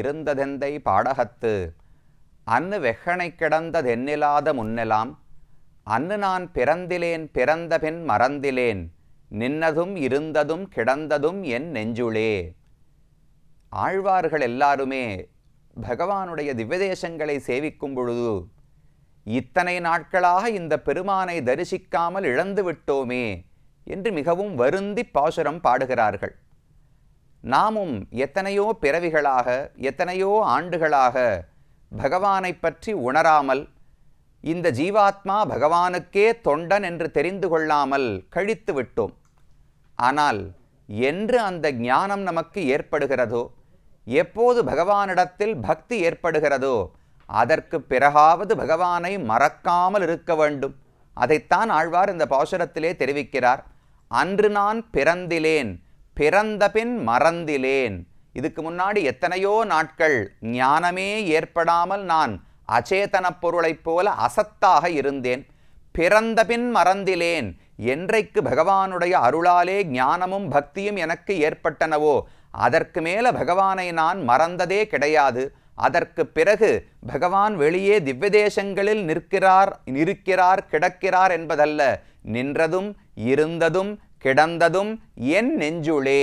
இருந்ததெந்தை பாடகத்து. அன்னு வெஹனை கிடந்ததென்னிலாத முன்னெலாம் அன்னு நான் பிறந்திலேன் பிறந்தபின் மறந்திலேன் நின்னதும் இருந்ததும் கிடந்ததும் என் நெஞ்சுளே. ஆழ்வார்கள் எல்லாருமே பகவானுடைய திவ்யதேசங்களை சேவிக்கும் பொழுது இத்தனை நாட்களாக இந்த பெருமானை தரிசிக்காமல் இழந்து விட்டோமே என்று மிகவும் வருந்தி பாசுரம் பாடுகிறார்கள். நாமும் எத்தனையோ பிறவிகளாக எத்தனையோ ஆண்டுகளாக பகவானை பற்றி உணராமல் இந்த ஜீவாத்மா பகவானுக்கே தொண்டன் என்று தெரிந்து கொள்ளாமல் கழித்து விட்டோம். ஆனால் என்று அந்த ஞானம் நமக்கு ஏற்படுகிறதோ எப்போது பகவானிடத்தில் பக்தி ஏற்படுகிறதோ அதற்கு பிறகாவது பகவானை மறக்காமல் இருக்க வேண்டும். அதைத்தான் ஆழ்வார் இந்த பாசுரத்திலே தெரிவிக்கிறார். அன்று நான் பிறந்திலேன் பிறந்தபின் மறந்திலேன். இதுக்கு முன்னாடி எத்தனையோ நாட்கள் ஞானமே ஏற்படாமல் நான் அச்சேதனப் பொருளைப் போல அசத்தாக இருந்தேன். பிறந்தபின் மறந்திலேன். என்றைக்கு பகவானுடைய அருளாலே ஞானமும் பக்தியும் எனக்கு ஏற்பட்டனவோ அதற்கு மேல பகவானை நான் மறந்ததே கிடையாது. அதற்கு பிறகு பகவான் வெளியே திவ்யதேசங்களில் நிற்கிறார் இருக்கிறார் கிடக்கிறார் என்பதல்ல. நின்றதும் இருந்ததும் கிடந்ததும் என் நெஞ்சுளே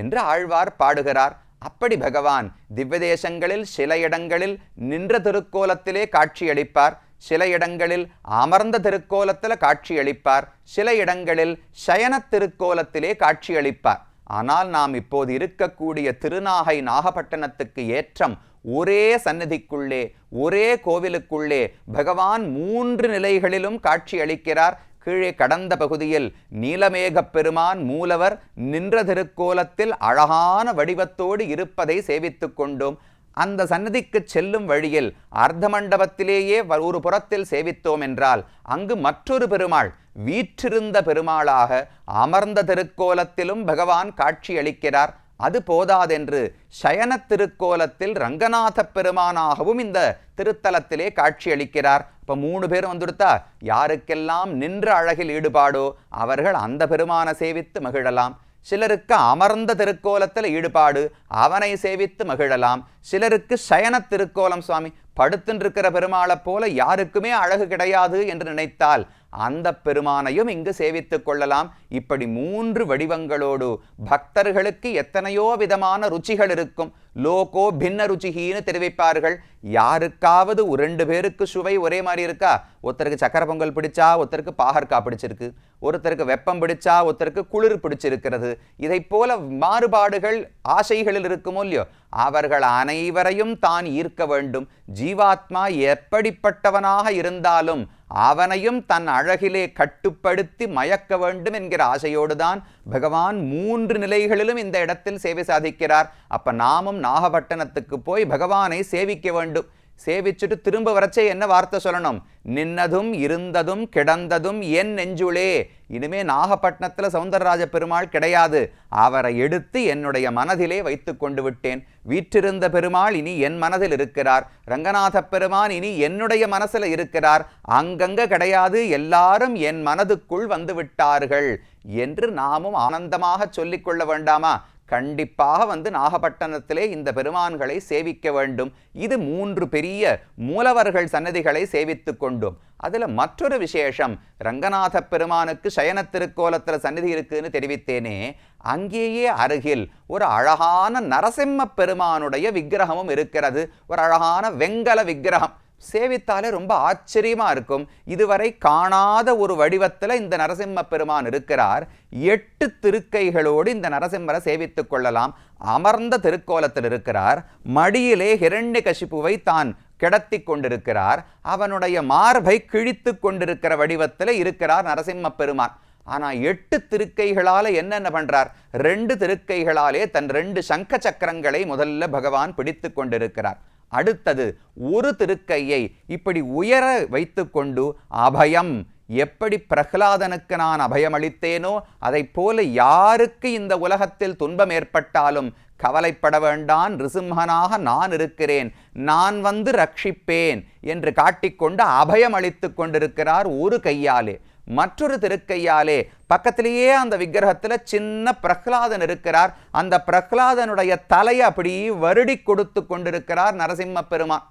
என்று ஆழ்வார் பாடுகிறார். அப்படி பகவான் திவ்யதேசங்களில் சில இடங்களில் நின்ற திருக்கோலத்திலே காட்சியளிப்பார். சில இடங்களில் அமர்ந்த திருக்கோலத்தில் காட்சியளிப்பார். சில இடங்களில் சயன திருக்கோலத்திலே காட்சியளிப்பார். ஆனால் நாம் இப்போது இருக்கக்கூடிய திருநாகை நாகப்பட்டினத்துக்கு ஏற்றம் ஒரே சன்னதிக்குள்ளே ஒரே கோவிலுக்குள்ளே பகவான் மூன்று நிலைகளிலும் காட்சி அளிக்கிறார் கீழே கடந்த பகுதியில் நீலமேகப் பெருமான் மூலவர் நின்ற திருக்கோலத்தில் அழகான வடிவத்தோடு இருப்பதை சேவித்துக் கொண்டோம். அந்த சன்னதிக்கு செல்லும் வழியில் அர்த்த மண்டபத்திலேயே ஒரு புறத்தில் சேவித்தோம் என்றால் அங்கு மற்றொரு பெருமாள் வீற்றிருந்த பெருமாளாக அமர்ந்த திருக்கோலத்திலும் பகவான் காட்சி அளிக்கிறார் அது போதாதென்று சயன திருக்கோலத்தில் ரங்கநாத பெருமானாகவும் இந்த திருத்தலத்திலே காட்சியளிக்கிறார். இப்போ மூணு பேர் வந்துடுத்தா? யாருக்கெல்லாம் நின்ற அழகில் ஈடுபாடோ அவர்கள் அந்த பெருமானை சேவித்து மகிழலாம். சிலருக்கு அமர்ந்த திருக்கோலத்தில் ஈடுபாடு அவனை சேவித்து மகிழலாம். சிலருக்கு சயன திருக்கோலம் சுவாமி படுத்துன்றிருக்கிற பெருமாளைப் போல யாருக்குமே அழகு கிடையாது என்று நினைத்தால் அந்த பெருமானையும் இங்கு சேவித்துக் கொள்ளலாம். இப்படி மூன்று வடிவங்களோடு பக்தர்களுக்கு எத்தனையோ விதமான ருச்சிகள் இருக்கும். லோகோ பின்ன ருச்சிகின்னு தெரிவிப்பார்கள். யாருக்காவது ஒரு ரெண்டு பேருக்கு சுவை ஒரே மாதிரி இருக்கா? ஒருத்தருக்கு சக்கரை பொங்கல் பிடிச்சா ஒருத்தருக்கு பாகற்காய் பிடிச்சிருக்கு. ஒருத்தருக்கு வெப்பம் பிடிச்சா ஒருத்தருக்கு குளிர் பிடிச்சிருக்கிறது. இதை போல மாறுபாடுகள் ஆசைகளில் இருக்குமோ இல்லையோ? அவர்கள் அனைவரையும் தான் ஈர்க்க வேண்டும். ஜீவாத்மா எப்படிப்பட்டவனாக இருந்தாலும் அவனையும் தன் அழகிலே கட்டுப்படுத்தி மயக்க வேண்டும் என்கிற ஆசையோடுதான் பகவான் மூன்று நிலைகளிலும் இந்த இடத்தில் சேவை சாதிக்கிறார். அப்ப நாமும் நாகப்பட்டினத்துக்கு போய் பகவானை சேவிக்க வேண்டும். சேவிச்சுட்டு திரும்ப வரச்சே என்ன வார்த்தை சொல்லணும்? நின்னதும் இருந்ததும் கிடந்ததும் என் நெஞ்சுளே. இனிமே நாகப்பட்டினத்தில் சவுந்தரராஜ பெருமாள் கிடையாது. அவரை எடுத்து என்னுடைய மனதிலே வைத்து கொண்டு விட்டேன். வீற்றிருந்த பெருமாள் இனி என் மனதில் இருக்கிறார். ரங்கநாத பெருமான் இனி என்னுடைய மனசில் இருக்கிறார். அங்கங்க கிடையாது. எல்லாரும் என் மனதுக்குள் வந்து விட்டார்கள். என்று நாமும் ஆனந்தமாக சொல்லிக்கொள்ள வேண்டாமா? கண்டிப்பாக வந்து நாகப்பட்டினத்திலே இந்த பெருமான்களை சேவிக்க வேண்டும். இது மூன்று பெரிய மூலவர்கள் சன்னதிகளை சேவித்து கொண்டும். அதில் மற்றொரு விசேஷம் ரங்கநாத பெருமானுக்கு சயன திருக்கோலத்தில் சன்னதி இருக்குன்னு தெரிவித்தேனே அங்கேயே அருகில் ஒரு அழகான நரசிம்ம பெருமானுடைய விக்கிரகமும் இருக்கிறது. ஒரு அழகான வெங்கல விக்கிரகம். சேவித்தாலே ரொம்ப ஆச்சரியமா இருக்கும். இதுவரை காணாத ஒரு வடிவத்தில் இந்த நரசிம்ம பெருமான் இருக்கிறார். எட்டு திருக்கைகளோடு இந்த நரசிம்மரை சேவித்துக் கொள்ளலாம். அமர்ந்த திருக்கோலத்தில் இருக்கிறார். மடியிலே ஹிரண்ய கசிப்புவை தான் கிடத்தி கொண்டிருக்கிறார். அவனுடைய மார்பை கிழித்து கொண்டிருக்கிற வடிவத்தில் இருக்கிறார் நரசிம்ம பெருமான். ஆனா எட்டு திருக்கைகளால என்னென்ன பண்றார்? ரெண்டு திருக்கைகளாலே தன் ரெண்டு சங்க சக்கரங்களை முதல்ல பகவான் பிடித்து கொண்டிருக்கிறார். அடுத்தது ஒரு திருக்கையை இப்படி உயர வைத்துக்கொண்டு அபயம். எப்படி பிரகலாதனுக்கு நான் அபயமளித்தேனோ அதை போல யாருக்கு இந்த உலகத்தில் துன்பம் ஏற்பட்டாலும் கவலைப்பட வேண்டான் ரிசிம்ஹனாக நான் இருக்கிறேன் நான் வந்து ரட்சிப்பேன் என்று காட்டிக்கொண்டு அபயம் அளித்து கொண்டிருக்கிறார் ஒரு கையாலே. மற்றொரு திருக்கையாலே பக்கத்திலேயே அந்த விக்கிரகத்துல சின்ன பிரகலாதன் இருக்கிறார். அந்த பிரகலாதனுடைய தலையை அப்படி வருடி கொடுத்து கொண்டிருக்கிறார் நரசிம்ம பெருமான்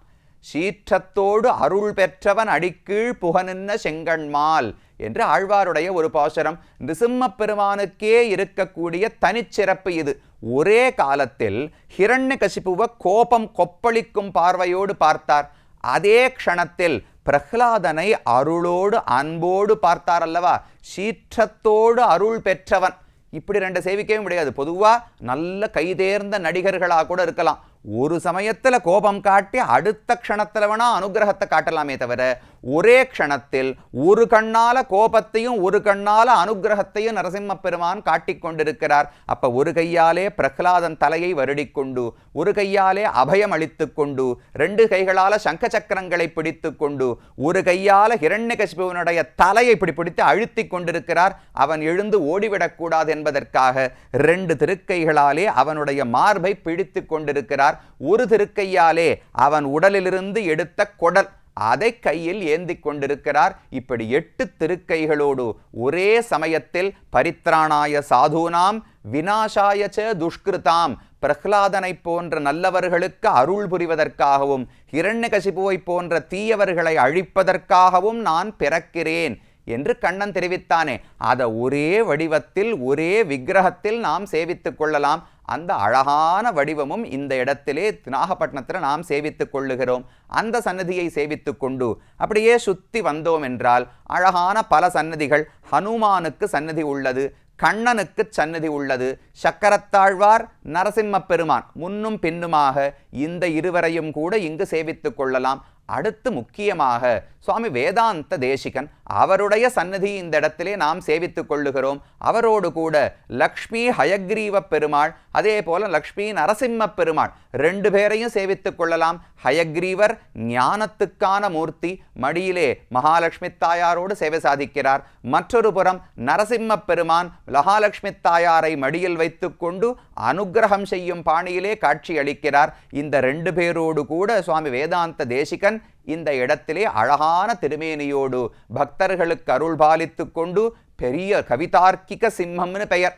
சீற்றத்தோடு அருள் பெற்றவன் அடிக்கீழ் புகனின்ன செங்கண்மால் என்று ஆழ்வாருடைய ஒரு பாசுரம். நிசிம்ம பெருமானுக்கே இருக்கக்கூடிய தனிச்சிறப்பு இது. ஒரே காலத்தில் ஹிரண்ய கசிப்புவ கோபம் கொப்பளிக்கும் பார்வையோடு பார்த்தார். அதே க்ஷணத்தில் பிரஹ்லாதனை அருளோடு அன்போடு பார்த்தார் அல்லவா சீற்றத்தோடு அருள் பெற்றவன். இப்படி ரெண்டு சேவிக்கவே முடியாது. பொதுவாக நல்ல கைதேர்ந்த நடிகர்களாக கூட இருக்கலாம். ஒரு சமயத்தில் கோபம் காட்டி அடுத்த க்ஷணத்தில் வேணால் அனுகிரகத்தை காட்டலாமே தவிர ஒரே க்ஷணத்தில் ஒரு கண்ணால கோபத்தையும் ஒரு கண்ணால அனுகிரகத்தையும் நரசிம்ம பெருமான் காட்டிக் கொண்டிருக்கிறார். அப்ப ஒரு கையாலே பிரகலாதன் தலையை வருடிக்கொண்டு ஒரு கையாலே அபயம் அளித்துக் கொண்டு ரெண்டு கைகளால சங்க சக்கரங்களை பிடித்துக்கொண்டு ஒரு கையால ஹிரண்யகசிபுவனுடைய தலையை இப்படி பிடித்து அழுத்திக் கொண்டிருக்கிறார். அவன் எழுந்து ஓடிவிடக்கூடாது என்பதற்காக ரெண்டு திருக்கைகளாலே அவனுடைய மார்பை பிடித்துக் கொண்டிருக்கிறார். ஒரு திருக்கையாலே அவன் உடலிலிருந்து எடுத்த குடல் அதை கையில் ஏந்தி கொண்டிருக்கிறார். இப்படி எட்டு திருக்கைகளோடு ஒரே சமயத்தில் பரித்ராணாய சாதுனாம் வினாசாய ச துஷ்கிருதாம் பிரஹ்லாதனை போன்ற நல்லவர்களுக்கு அருள் புரிவதற்காகவும் ஹிரண்யகசிபுவை போன்ற தீயவர்களை அழிப்பதற்காகவும் நான் பிறக்கிறேன் என்று கண்ணன் தெரிவித்தானே. அதை ஒரே வடிவத்தில் ஒரே விக்கிரகத்தில் நாம் சேவித்துக் கொள்ளலாம். அந்த அழகான வடிவமும் இந்த இடத்திலே நாகப்பட்டினத்தில் நாம் சேவித்துக் கொள்ளுகிறோம். அந்த சன்னதியை சேவித்து கொண்டு அப்படியே சுத்தி வந்தோம் என்றால் அழகான பல சன்னதிகள். ஹனுமானுக்கு சன்னதி உள்ளது கண்ணனுக்கு சன்னதி உள்ளது. சக்கரத்தாழ்வார் நரசிம்ம பெருமான் முன்னும் பின்னுமாக இந்த இருவரையும் கூட இங்கு சேவித்துக் கொள்ளலாம். அடுத்து முக்கியமாக சுவாமி வேதாந்த தேசிகன் அவருடைய சன்னதி இந்த இடத்திலே நாம் சேவித்துக் கொள்ளுகிறோம். அவரோடு கூட லக்ஷ்மி ஹயக்ரீவ பெருமாள் அதே போல லக்ஷ்மி நரசிம்ம பெருமாள் ரெண்டு பேரையும் சேவித்துக் கொள்ளலாம். ஹயக்ரீவர் ஞானத்துக்கான மூர்த்தி மடியிலே மகாலட்சுமி தாயாரோடு சேவை சாதிக்கிறார். மற்றொரு புறம் நரசிம்ம பெருமான் மகாலட்சுமி தாயாரை மடியில் வைத்துக்கொண்டு அனுகிரகம் செய்யும் பாணியிலே காட்சி அளிக்கிறார். இந்த ரெண்டு பேரோடு கூட சுவாமி வேதாந்த தேசிகன் இந்த இடத்திலே அழகான திருமேனியோடு பக்தர்களுக்கு அருள் பாலித்து கொண்டு பெரிய கவிதார்க்கிக சிம்மம்னு பெயர்.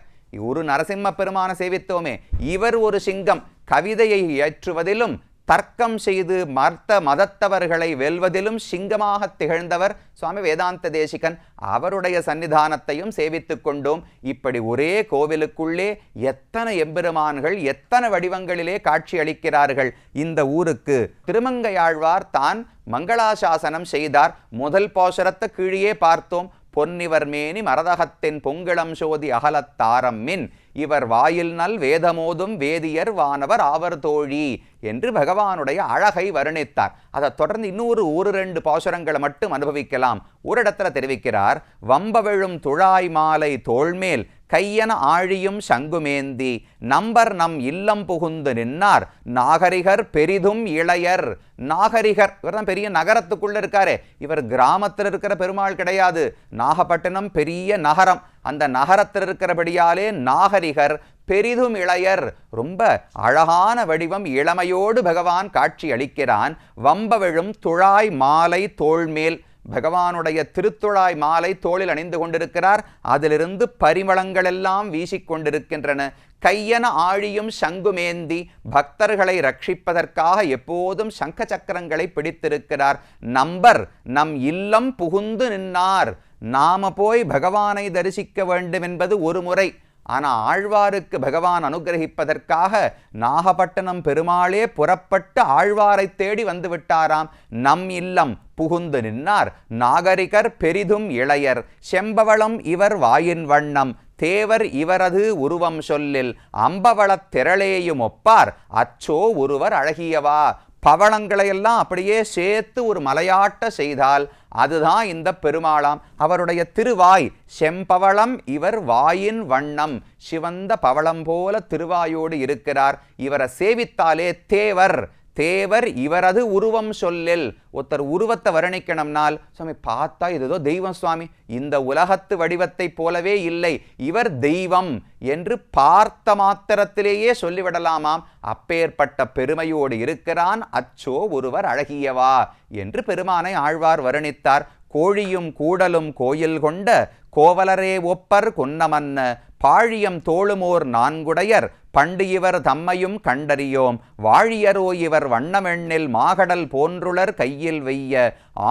ஒரு நரசிம்ம பெருமான சேவித்தோமே. இவர் ஒரு சிங்கம். கவிதையை ஏற்றுவதிலும் தர்க்கம் செய்து மர்த்த மதத்தவர்களை வெல்வதிலும் சிங்கமாக திகழ்ந்தவர் சுவாமி வேதாந்த தேசிகன். அவருடைய சன்னிதானத்தையும் சேவித்து கொண்டோம். இப்படி ஒரே கோவிலுக்குள்ளே எத்தனை எம்பெருமான்கள் எத்தனை வடிவங்களிலே காட்சி அளிக்கிறார்கள்? இந்த ஊருக்கு திருமங்கையாழ்வார் தான் மங்களாசாசனம் செய்தார். முதல் போஷரத்தை கீழே பார்த்தோம். பொன்னிவர் மேனி மரதகத்தின் பொங்கிளம் சோதி அகலத்தாரம் மின். இவர் வாயில் நல் வேதமோதும் வேதியர் வானவர் ஆவர் தோழி என்று பகவானுடைய அழகை வர்ணித்தார். அதை தொடர்ந்து இன்னொரு ஒரு ரெண்டு பாசுரங்களை மட்டும் அனுபவிக்கலாம். ஒரு இடத்துல தெரிவிக்கிறார் வம்பவிழும் துழாய் மாலை தோள்மேல் கையன ஆழியும் சங்குமேந்தி நம்பர் நம் இல்லம் புகுந்து நின்னார். நாகரிகர் பெரிதும் இளையர். நாகரிகர் இவர் தான் பெரிய நகரத்துக்குள்ள இருக்காரு. இவர் கிராமத்தில் இருக்கிற பெருமாள் கிடையாது. நாகப்பட்டினம் பெரிய நகரம். அந்த நகரத்தில் இருக்கிறபடியாலே நாகரிகர் பெரிதும் இளையர். ரொம்ப அழகான வடிவம் இளமையோடு பகவான் காட்சி அளிக்கிறான். வம்பவிழும் துழாய் மாலை தோள்மேல். பகவானுடைய திருத்துழாய் மாலை தோளில் அணிந்து கொண்டிருக்கிறார். அதிலிருந்து பரிமளங்கள் எல்லாம் வீசிக்கொண்டிருக்கின்றன கையன ஆழியும் சங்குமேந்தி பக்தர்களை ரட்சிப்பதற்காக எப்போதும் சங்க சக்கரங்களை பிடித்திருக்கிறார். நம்பர் நம் இல்லம் புகுந்து நின்னார். நாம போய் பகவானை தரிசிக்க வேண்டும் என்பது ஒரு முறை. ஆனா ஆழ்வாருக்கு பகவான் அனுகிரகிப்பதற்காக நாகப்பட்டினம் பெருமாளே புறப்பட்டு ஆழ்வாரை தேடி வந்து விட்டாராம். நம் இல்லம் புகுந்து நின்னார். நாகரிகர் பெரிதும் இளையர். செம்பவளம் இவர் வாயின் வண்ணம். தேவர் இவரது உருவம் சொல்லில். அம்பவளத் திரளேயும் ஒப்பார் அச்சோ ஒருவர் அழகியவா. பவளங்களையெல்லாம் அப்படியே சேர்த்து ஒரு மலையாட்ட செய்தால் அதுதான் இந்த பெருமாளாம். அவருடைய திருவாய் செம்பவளம் இவர் வாயின் வண்ணம். சிவந்த பவளம் போல திருவாயோடு இருக்கிறார். இவரை சேவித்தாலே தேவர். தேவர் இவரது உருவம் சொல்லில். ஒருத்தர் உருவத்தை வர்ணிக்கணும்னால் சுவாமி பார்த்தா இதுதோ தெய்வம் சுவாமி. இந்த உலகத்து வடிவத்தைப் போலவே இல்லை. இவர் தெய்வம் என்று பார்த்த மாத்திரத்திலேயே சொல்லிவிடலாமாம். அப்பேற்பட்ட பெருமையோடு இருக்கிறான். அச்சோ ஒருவர் அழகியவா என்று பெருமானை ஆழ்வார் வர்ணித்தார். கோழியும் கூடலும் கோயில் கொண்ட கோவலரே ஒப்பர் கொன்னமன்ன பாழியம் தோளுமோர் நான்குடையர் பண்டு இவர் தம்மையும் கண்டறியோம். வாழியரோ இவர் வண்ணமெண்ணில் மாகடல் போன்றுளர் கையில் வெய்ய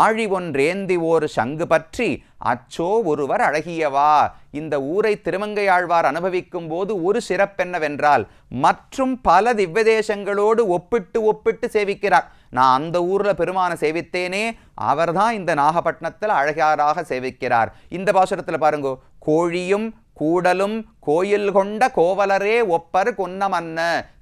ஆழி ஒன்றேந்தி ஓர் சங்கு பற்றி அச்சோ ஒருவர் அழகியவா? இந்த ஊரை திருமங்கையாழ்வார் அனுபவிக்கும் போது ஒரு சிறப்பென்னவென்றால் மற்றும் பல திவ்யதேசங்களோடு ஒப்பிட்டு ஒப்பிட்டு சேவிக்கிறார். நான் அந்த ஊரில் பெருமானை சேவித்தேனே அவர்தான் இந்த நாகப்பட்டினத்தில் அழகாராக சேவிக்கிறார். இந்த பாசுரத்தில் பாருங்கோ கோழியும் கூடலும் கோயில் கொண்ட கோவலரே ஒப்பர் கொன்னமன்ன.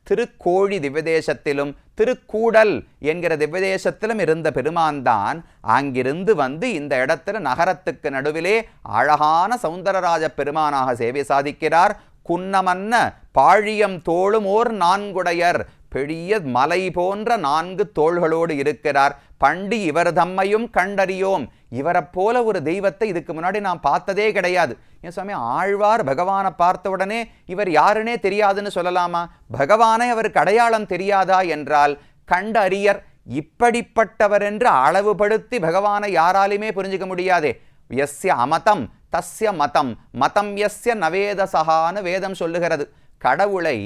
திருக்கோழி திவ்யதேசத்திலும் திருக்கூடல் என்கிற திவ்யதேசத்திலும் இருந்த பெருமான் தான் அங்கிருந்து வந்து இந்த இடத்துல நகரத்துக்கு நடுவிலே அழகான சவுந்தரராஜ பெருமானாக சேவை சாதிக்கிறார். குன்னமன்ன பாழியம் தோளும் ஓர் நான்குடையர். பெரிய மலை போன்ற நான்கு தோள்களோடு இருக்கிறார். பண்டி இவர் தம்மையும் கண்டறியோம். இவரைப் போல ஒரு தெய்வத்தை இதுக்கு முன்னாடி நான் பார்த்ததே கிடையாது. என் சுவாமி ஆழ்வார் பகவானை பார்த்த உடனே இவர் யாருன்னே தெரியாதுன்னு சொல்லலாமா? பகவானை அவருக்கு அடையாளம் தெரியாதா என்றால் கண்ட அறியர் இப்படிப்பட்டவர் என்று அளவுபடுத்தி பகவானை யாராலுமே புரிஞ்சுக்க முடியாதே. எஸ்ய அமதம் தஸ்ய மதம் மதம் எஸ்ய நவேதசகான்னு வேதம் சொல்லுகிறது. கடவுளை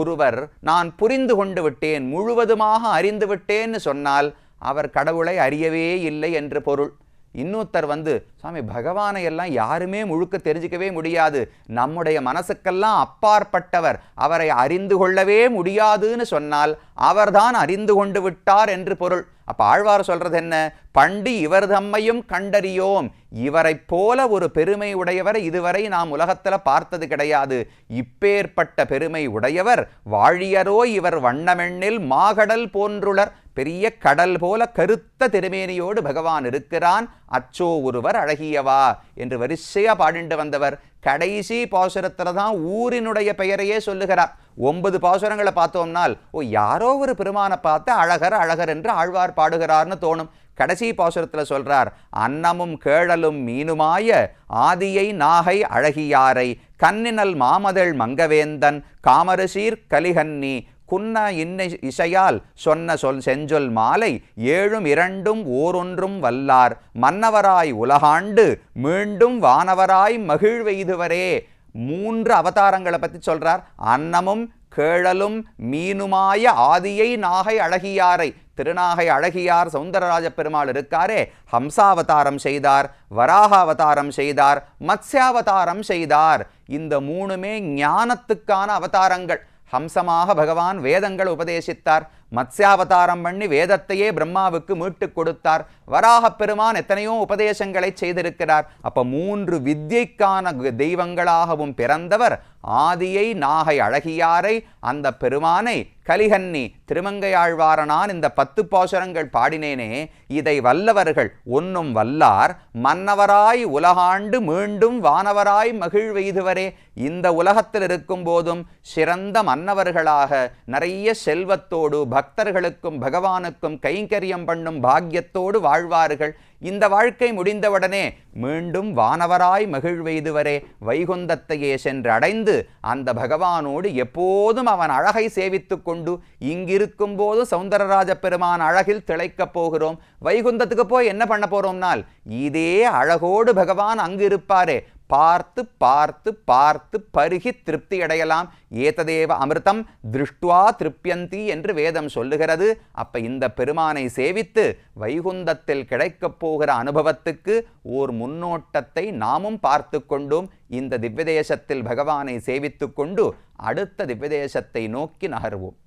ஒருவர் நான் புரிந்து கொண்டு விட்டேன் முழுவதுமாக அறிந்து விட்டேன்னு சொன்னால் அவர் கடவுளை அறியவே இல்லை என்று பொருள். இன்னொருத்தர் வந்து சுவாமி பகவானை எல்லாம் யாருமே முழுக்க தெரிஞ்சுக்கவே முடியாது. நம்முடைய மனசுக்கெல்லாம் அப்பாற்பட்டவர். அவரை அறிந்து கொள்ளவே முடியாதுன்னு சொன்னால் அவர்தான் அறிந்து கொண்டு விட்டார் என்று பொருள். அப்ப ஆழ்வார் சொல்றது என்ன? பண்டி இவர் தம்மையும் கண்டறியோம். இவரைப் போல ஒரு பெருமை உடையவரை இதுவரை நாம் உலகத்துல பார்த்தது கிடையாது. இப்பேற்பட்ட பெருமை உடையவர் வாழியரோ இவர் வண்ணமெண்ணில் மாகடல் போன்றுளர். பெரிய கடல் போல கருத்த திருமேனியோடு பகவான் இருக்கிறான். அச்சோ ஒருவர் அழகியவா என்று வரிசையா பாடிண்டு வந்தவர் கடைசி பாசுரத்தில் தான் ஊரினுடைய பெயரையே சொல்லுகிறார். ஒன்பது பாசுரங்களை பார்த்தோம்னால் ஓ யாரோ ஒரு பெருமானை பார்த்து அழகர் அழகர் என்று ஆழ்வார் பாடுகிறார்னு தோணும். கடைசி பாசுரத்துல சொல்றார் அன்னமும் கேழலும் மீனுமாய ஆதியை நாகை அழகியாரை கண்ணினல் மாமதள் மங்கவேந்தன் காமரசீர் கலிகன்னி குன்ன இன்ன இசையால் சொன்ன சொல் செஞ்சொல் மாலை ஏழும் இரண்டும் ஓரொன்றும் வல்லார். மன்னவராய் உலகாண்டு மீண்டும் வானவராய் மகிழ்வெய்துவரே. மூன்று அவதாரங்களை பற்றி சொல்றார். அன்னமும் கேழலும் மீனுமாய ஆதியை நாகை அழகியாரை. திருநாகை அழகியார் சவுந்தரராஜ பெருமாள் இருக்காரே. ஹம்சாவதாரம் செய்தார் வராக அவதாரம் செய்தார் மத்ஸ்யாவதாரம் செய்தார். இந்த மூணுமே ஞானத்துக்கான அவதாரங்கள். ஹம்சமாக பகவான் வேதங்கள் உபதேசித்தார். மத்ஸ்யாவதாரம் பண்ணி வேதத்தையே பிரம்மாவுக்கு மீட்டுக் கொடுத்தார். வராகப் பெருமான் எத்தனையோ உபதேசங்களை செய்திருக்கிறார். அப்ப மூன்று வித்யைக்கான தெய்வங்களாகவும் பிறந்தவர் ஆதியை நாகை அழகியாரை அந்த பெருமானை கலிகன்னி திருமங்கையாழ்வாரனான் இந்த பத்து பாசுரங்கள் பாடினேனே இதை வல்லவர்கள் ஒன்னும் வல்லார் மன்னவராய் உலகாண்டு மீண்டும் வானவராய் மகிழ்வெய்துவரே. இந்த உலகத்தில் இருக்கும் போதும் சிறந்த மன்னவர்களாக நிறைய செல்வத்தோடு பக்தர்களுக்கும் பகவானுக்கும் கைங்கரியம் பண்ணும் பாக்கியத்தோடு வாழ்வார்கள். இந்த வாழ்க்கை முடிந்தவுடனே மீண்டும் வானவராய் மகிழ்வெய்துவரே. வைகுந்தத்தையே சென்று அடைந்து அந்த பகவானோடு எப்போதும் அவன் அழகை சேவித்துக் கொண்டு இங்கிருக்கும் போது சௌந்தரராஜ பெருமான் அழகில் திளைக்கப் போகிறோம். வைகுந்தத்துக்கு போய் என்ன பண்ண போறோம்னால் இதே அழகோடு பகவான் அங்கு இருப்பாரே பார்த்து பார்த்து பார்த்து பருகி திருப்தி அடையலாம். ஏததேவ அமிர்தம் திருஷ்டுவா திருப்தியந்தி என்று வேதம் சொல்லுகிறது. அப்ப இந்த பெருமானை சேவித்து வைகுந்தத்தில் கிடைக்கப் போகிற அனுபவத்துக்கு ஓர் முன்னோட்டத்தை நாமும் பார்த்து கொண்டும். இந்த திவ்யதேசத்தில் பகவானை சேவித்து கொண்டு அடுத்த திவ்யதேசத்தை நோக்கி நகர்வோம்.